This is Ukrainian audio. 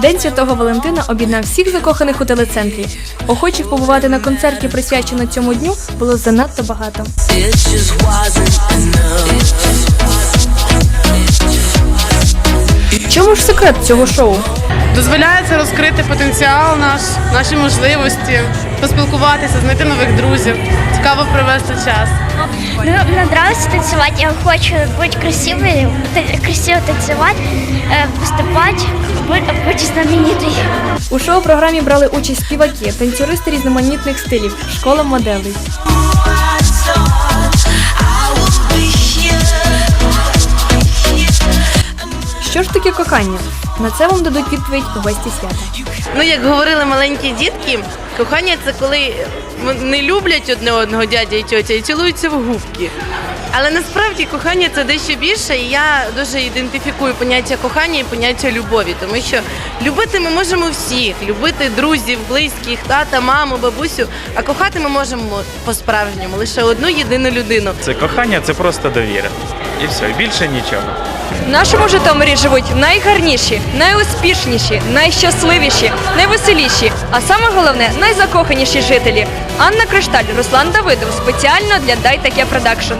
День Святого Валентина об'єднав всіх закоханих у телецентрі. Охочих побувати на концерті, присвячено цьому дню, було занадто багато. Enough. Чому ж секрет цього шоу? Дозволяється розкрити потенціал наш, наші можливості, поспілкуватися, знайти нових друзів, цікаво провести час. Ну, мне нравится танцевать. Я хочу быть красивой, та- красиво танцевать, э, выступать, быть, быть знаменитой. У шоу-програмі брали участь співаки, танцюристи різноманітних стилів, школа моделей. Що ж таке кохання? На це вам дадуть відповідь гості свята. Ну, як говорили маленькі дітки, кохання це коли не люблять одне одного дядя і тьотя і цілуються в губки. Але насправді кохання це дещо більше, і я дуже ідентифікую поняття кохання і поняття любові, тому що любити ми можемо всіх, любити друзів, близьких, тата, маму, бабусю. А кохати ми можемо по-справжньому лише одну єдину людину. Це кохання, це просто довіра. І все, більше нічого. В нашому Житомирі живуть найгарніші, найуспішніші, найщасливіші, найвеселіші, а саме головне найзакоханіші жителі. Анна Кришталь, Руслан Давидов спеціально для Дай таке продакшн.